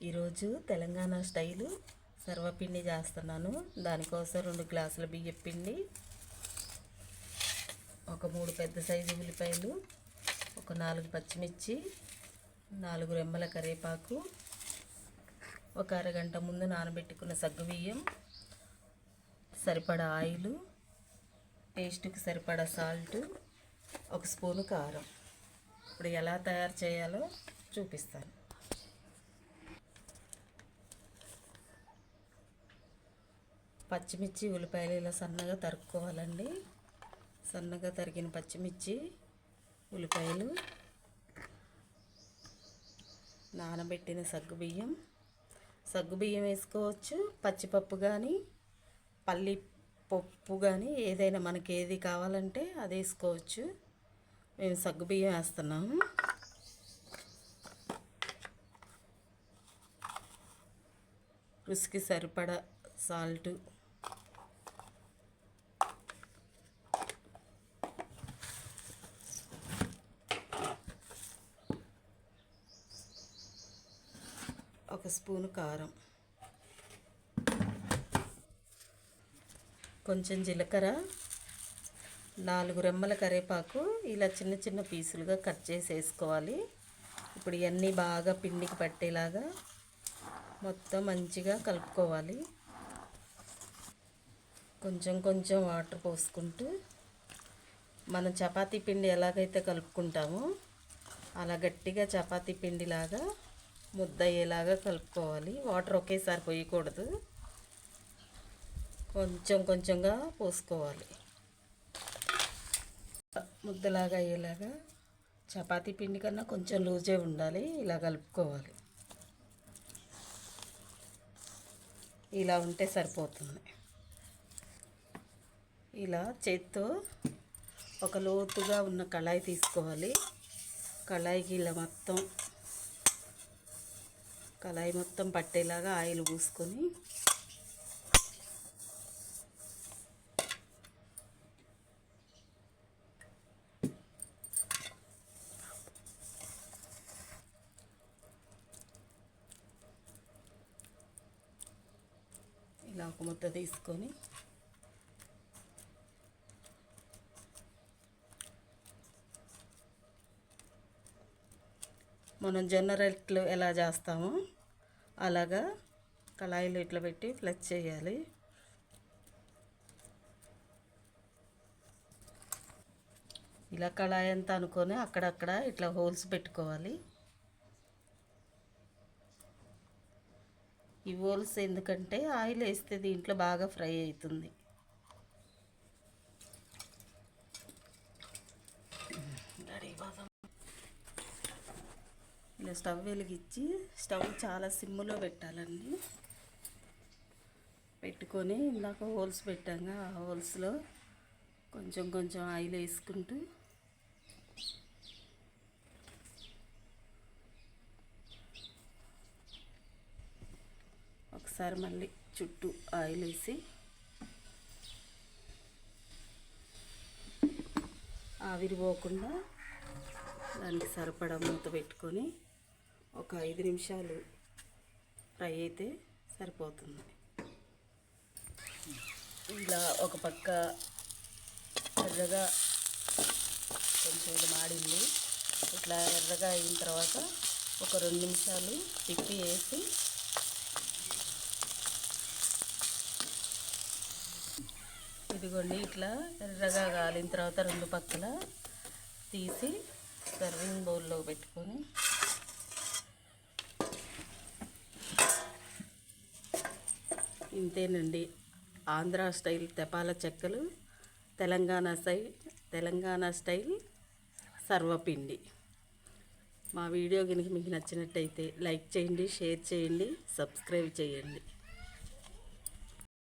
ఈరోజు తెలంగాణ స్టైలు సర్వపిండి చేస్తున్నాను. దానికోసం రెండు గ్లాసుల బియ్యం పిండి ఒక మూడు పెద్ద సైజు ఉల్లిపాయలు ఒక నాలుగు పచ్చిమిర్చి నాలుగు రెమ్మల కరివేపాకు ఒక అరగంట ముందు నానబెట్టుకున్న సగ్గు బియ్యం సరిపడా ఆయిలు టేస్ట్కి సరిపడా సాల్ట్ ఒక స్పూను కారం. ఇప్పుడు ఎలా తయారు చేయాలో చూపిస్తాను. పచ్చిమిర్చి ఉల్లిపాయలు ఇలా సన్నగా తరుక్కోవాలండి. సన్నగా తరిగిన పచ్చిమిర్చి ఉల్లిపాయలు నానబెట్టిన సగ్గుబియ్యం సగ్గుబియ్యం వేసుకోవచ్చు. పచ్చిపప్పు కానీ పల్లి పప్పు కానీ ఏదైనా మనకి ఏది కావాలంటే అది వేసుకోవచ్చు. మేము సగ్గుబియ్యం వేస్తున్నాము. రుచికి సరిపడా సాల్టు స్పూను కారం. కొంచెం జీలకర్ర నాలుగు రెమ్మల కరివేపాకు ఇలా చిన్న చిన్న పీసులుగా కట్ చేసి వేసుకోవాలి ఇప్పుడు ఇవన్నీ బాగా పిండికి పట్టేలాగా మొత్తం మంచిగా కలుపుకోవాలి. కొంచెం కొంచెం వాటర్ పోసుకుంటూ మనం చపాతీ పిండి ఎలాగైతే కలుపుకుంటామో అలా గట్టిగా చపాతీ పిండిలాగా ముద్ద అయ్యేలాగా కలుపుకోవాలి. వాటర్ ఒకేసారి పోయకూడదు. కొంచెం కొంచెంగా పోసుకోవాలి. ముద్దలాగా అయ్యేలాగా చపాతీ పిండి కన్నా కొంచెం లూజే ఉండాలి. ఇలా కలుపుకోవాలి. ఇలా ఉంటే సరిపోతుంది. ఇలా చేత్తో ఒక లోతుగా ఉన్న కళాయి తీసుకోవాలి. కళాయికి ఇలా మొత్తం కళాయి మొత్తం పట్టేలాగా ఆయిల్ పూసుకొని ఇలా ఒక ముద్ద తీసుకొని మనం జొన్న రొట్టెలు ఎలా చేస్తామో అలాగా కళాయిలు ఇట్లా పెట్టి ఫ్లచ్ చేయాలి. ఇలా కళాయి అంతా అనుకొని అక్కడక్కడ ఇట్లా హోల్స్ పెట్టుకోవాలి. ఈ హోల్స్ ఎందుకంటే ఆయిల్ వేస్తే దీంట్లో బాగా ఫ్రై అవుతుంది. ఇలా స్టవ్ వెలిగించి స్టవ్ చాలా సిమ్లో పెట్టాలండి. పెట్టుకొని ఇందాక హోల్స్ పెట్టాము ఆ హోల్స్లో కొంచెం కొంచెం ఆయిల్ వేసుకుంటూ ఒకసారి మళ్ళీ చుట్టూ ఆయిల్ వేసి ఆవిరి పోకుండా దానికి సరిపడా మూత పెట్టుకొని ఒక ఐదు నిమిషాలు ఫ్రై అయితే సరిపోతుంది. ఇలా ఒక పక్క ఎర్రగా కొంచెం ఇది మాడింది. ఇట్లా ఎర్రగా అయిన తర్వాత ఒక రెండు నిమిషాలు తిప్పి వేసి ఇదిగోండి ఇట్లా ఎర్రగా కాలిన తర్వాత రెండు పక్కల తీసి సర్వింగ్ బౌల్లో పెట్టుకొని ఇంతేనండి. ఆంధ్ర స్టైల్ తెపాల చెక్కలు తెలంగాణ స్టైల్ తెలంగాణ స్టైల్ సర్వపిండి. మా వీడియో కనుక మీకు నచ్చినట్టయితే లైక్ చేయండి షేర్ చేయండి సబ్స్క్రైబ్ చేయండి.